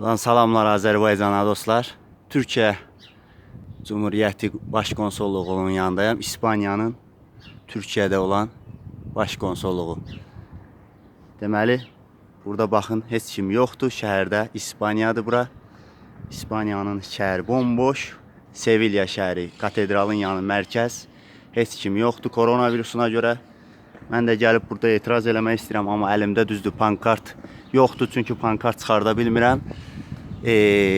Buradan salamlar Azərbaycana dostlar. Türkiyə Cumhuriyyəti Başkonsolluğunun yanındayım. İspaniyanın Türkiyədə olan başkonsolluğu. Deməli, burada baxın, heç kim yoxdur şəhərdə. İspaniyadır bura. İspaniyanın şəhəri bomboş. Sevilla şəhəri, katedralın yanı mərkəz. Heç kim yoxdur koronavirusuna görə. Mən də gəlib burada etiraz eləmək istəyirəm, amma əlimdə düzdür pankart yoxdur, çünki pankart çıxarda bilmirəm. E,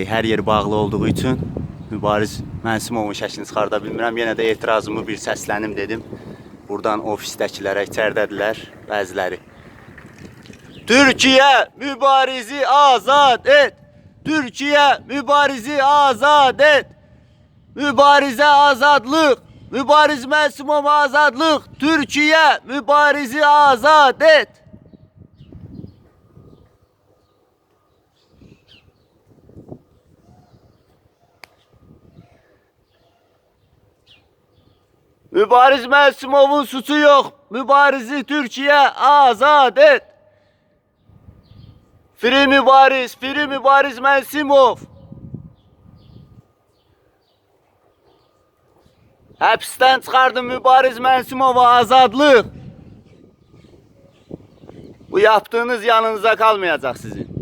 hər yer bağlı olduğu üçün Mübariz Mənsimovun şəklini çıxarda bilmirəm. Yenə də etirazımı bir səslənim dedim. Buradan ofisdəkilərə içəridədirlər bəziləri. Türkiye mübarizi azad et. Türkiye mübarizi azad et. Mübarize azadlık. Mübariz Məsumov azadlık. Türkiye mübarizi azad et. Mübariz Məsumovun suçu yok. Mübarizi Türkiye azad et. Free Mübariz, Free Mübariz Məsimov. Həbsdən çıxardım Mübariz Mənsimova azadlıq. Bu yaptığınız yanınıza kalmayacak sizin.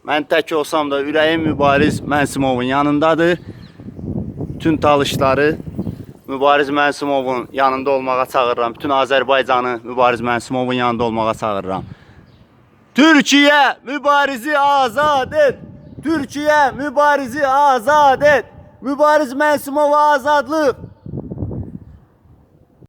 Mən tək olsam da ürəyim Mübariz Mənsimovun yanındadır. Bütün talışları Mübariz Mənsimovun yanında olmağa çağırıram. Bütün Azərbaycanı Mübariz Mənsimovun yanında olmağa çağırıram. Türkiye mübarizi azad et. Türkiye mübarizi azad et. Mübariz Mənsimova azadlıq.